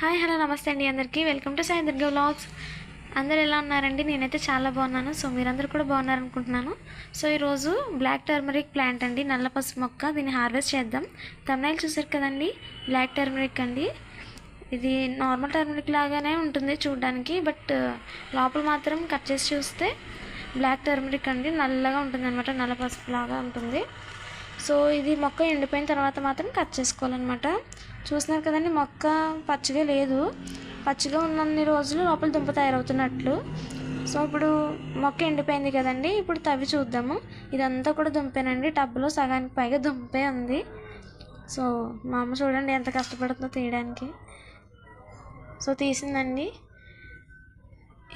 Hi hello నమస్తే అండి అందరికీ. Welcome to Sai Durga vlogs అందరు ఎలా ఉన్నారండి? నేనైతే చాలా బాగున్నాను. సో మీరందరూ కూడా బాగున్నారనుకుంటున్నాను. సో ఈరోజు బ్లాక్ టర్మరిక్ ప్లాంట్ అండి. నల్ల పసుపు మొక్క. దీన్ని హార్వెస్ట్ చేద్దాం. తమిళ చూసారు కదండి? బ్లాక్ టర్మరిక్ అండి. ఇది నార్మల్ టర్మరిక్ లాగానే ఉంటుంది చూడడానికి బట్ uh, లోపల మాత్రం కట్ చేసి చూస్తే బ్లాక్ టర్మరిక్ అండి. నల్లగా ఉంటుంది అనమాట నల్ల పసుపు లాగా ఉంటుంది. సో ఇది మొక్క ఎండిపోయిన తర్వాత మాత్రం కట్ చేసుకోవాలన్నమాట. చూస్తున్నారు కదండి మొక్క పచ్చిగా లేదు. పచ్చిగా ఉన్నన్ని రోజులు లోపల దుంప తయారవుతున్నట్లు. సో ఇప్పుడు మొక్క ఎండిపోయింది కదండి ఇప్పుడు తవ్వి చూద్దాము. ఇదంతా కూడా దుంపేనండి టబ్లో సగానికి పైగా దుంపే ఉంది. సో మా అమ్మ చూడండి ఎంత కష్టపడుతుందో తీయడానికి. సో తీసిందండి.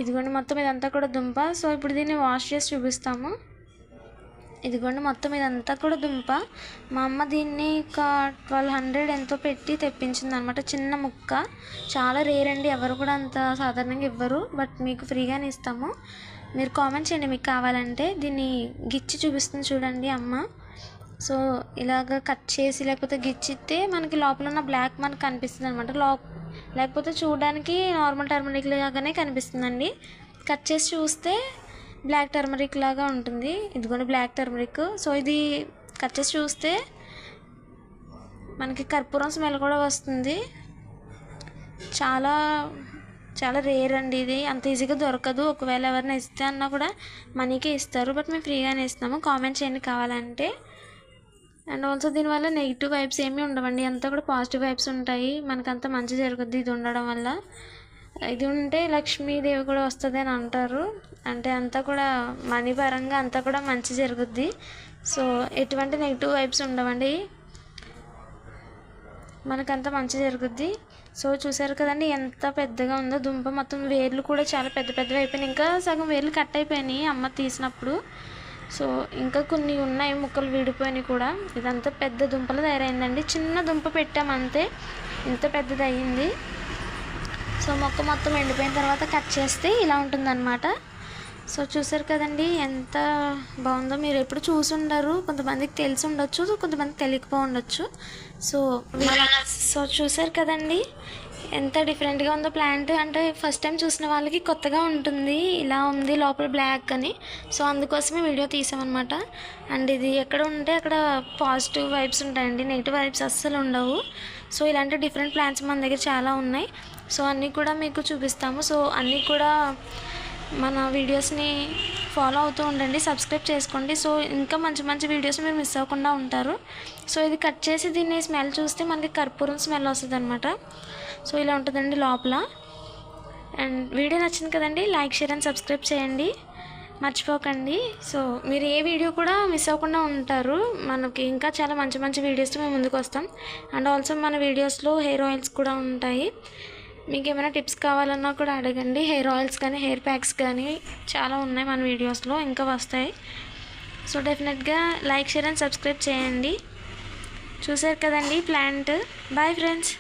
ఇదిగోండి మొత్తం ఇదంతా కూడా దుంప. సో ఇప్పుడు దీన్ని వాష్ చేసి చూపిస్తాము. ఇదిగోండి మొత్తం ఇదంతా కూడా దుంప. మా అమ్మ దీన్ని ఒక ట్వెల్వ్ హండ్రెడ్ ఎంతో పెట్టి తెప్పించింది అనమాట చిన్న ముక్క. చాలా రేర్ అండి ఎవరు కూడా అంత సాధారణంగా ఇవ్వరు బట్ మీకు ఫ్రీగానే ఇస్తాము. మీరు కామెంట్ చేయండి మీకు కావాలంటే. దీన్ని గిచ్చి చూపిస్తుంది చూడండి అమ్మ. సో ఇలాగ కట్ చేసి లేకపోతే గిచ్చితే మనకి లోపల ఉన్న బ్లాక్ మనకు కనిపిస్తుంది అనమాట లో లేకపోతే చూడడానికి నార్మల్ టర్మరిక్ లాగానే కనిపిస్తుందండి. కట్ చేసి చూస్తే బ్లాక్ టర్మరిక్ లాగా ఉంటుంది. ఇదిగోండి బ్లాక్ టర్మరిక్. సో ఇది కట్ చేసి చూస్తే మనకి కర్పూరం స్మెల్ కూడా వస్తుంది. చాలా చాలా రేర్ అండి ఇది. అంత ఈజీగా దొరకదు. ఒకవేళ ఎవరైనా ఇస్తే అన్నా కూడా మనీకే ఇస్తారు. బట్ మేము ఫ్రీగానే ఇస్తాము కామెంట్ చేయండి కావాలంటే. అండ్ ఆల్సో దీనివల్ల నెగిటివ్ వైబ్స్ ఏమీ ఉండవండి. అంతా కూడా పాజిటివ్ వైబ్స్ ఉంటాయి. మనకంతా మంచి జరుగుద్ది ఇది ఉండడం వల్ల. ఇది ఉంటే లక్ష్మీదేవి కూడా వస్తుంది అని అంటారు. అంటే అంతా కూడా మనీ పరంగా అంతా కూడా మంచి జరుగుద్ది. సో ఎటువంటి నెగిటివ్ వైబ్స్ ఉండవండి. మనకంతా మంచి జరుగుద్ది. సో చూసారు కదండి ఎంత పెద్దగా ఉందో. దుంప మొత్తం వేర్లు కూడా చాలా పెద్ద పెద్దవి అయిపోయినాయి. ఇంకా సగం వేర్లు కట్ అయిపోయినాయి అమ్మ తీసినప్పుడు. సో ఇంకా కొన్ని ఉన్నాయి ముక్కలు విడిపోయినాయి కూడా. ఇదంతా పెద్ద దుంపలు తయారైందండి. చిన్న దుంప పెట్టామంతే ఇంత పెద్దది అయ్యింది సో మొక్క మొత్తం ఎండిపోయిన తర్వాత కట్ చేస్తే ఇలా ఉంటుందన్నమాట. సో చూసారు కదండి ఎంత బాగుందో. మీరు ఎప్పుడు చూసి ఉండరు కొంతమందికి తెలిసి ఉండొచ్చు కొంతమందికి తెలియకపో ఉండొచ్చు. సో సో చూసారు కదండి ఎంత డిఫరెంట్గా ఉందో ప్లాంట్ అంటే ఫస్ట్ టైం చూసిన వాళ్ళకి కొత్తగా ఉంటుంది. ఇలా ఉంది లోపల బ్లాక్ అని. సో అందుకోసమే వీడియో తీసామన్నమాట. అండ్ ఇది ఎక్కడ ఉంటే అక్కడ పాజిటివ్ వైబ్స్ ఉంటాయండి. నెగిటివ్ వైబ్స్ అస్సలు ఉండవు. సో ఇలాంటి డిఫరెంట్ ప్లాంట్స్ మన దగ్గర చాలా ఉన్నాయి. సో అన్నీ కూడా మీకు చూపిస్తాము. సో అన్నీ కూడా మన వీడియోస్ని ఫాలో అవుతూ ఉండండి సబ్స్క్రైబ్ చేసుకోండి. సో ఇంకా మంచి మంచి వీడియోస్ మీరు మిస్ అవ్వకుండా ఉంటారు. సో ఇది కట్ చేసి దీన్ని స్మెల్ చూస్తే మనకి కర్పూరం స్మెల్ వస్తుంది అనమాట సో ఇలా ఉంటుందండి లోపల. అండ్ వీడియో నచ్చింది కదండి లైక్ షేర్ అండ్ సబ్స్క్రైబ్ చేయండి. మర్చిపోకండి. సో మీరు ఏ వీడియో కూడా మిస్ అవ్వకుండా ఉంటారు. మనకి ఇంకా చాలా మంచి మంచి వీడియోస్తో మేము ముందుకు వస్తాం. అండ్ ఆల్సో మన వీడియోస్లో హెయిర్ ఆయిల్స్ కూడా ఉంటాయి. మీకు ఏమైనా టిప్స్ కావాలన్నా కూడా అడగండి. హెయిర్ ఆయిల్స్ కానీ హెయిర్ ప్యాక్స్ కానీ చాలా ఉన్నాయి మన వీడియోస్లో ఇంకా వస్తాయి. సో డెఫినెట్గా లైక్ షేర్ అండ్ సబ్స్క్రైబ్ చేయండి. చూసారు కదండి ప్లాంట్. Bye friends.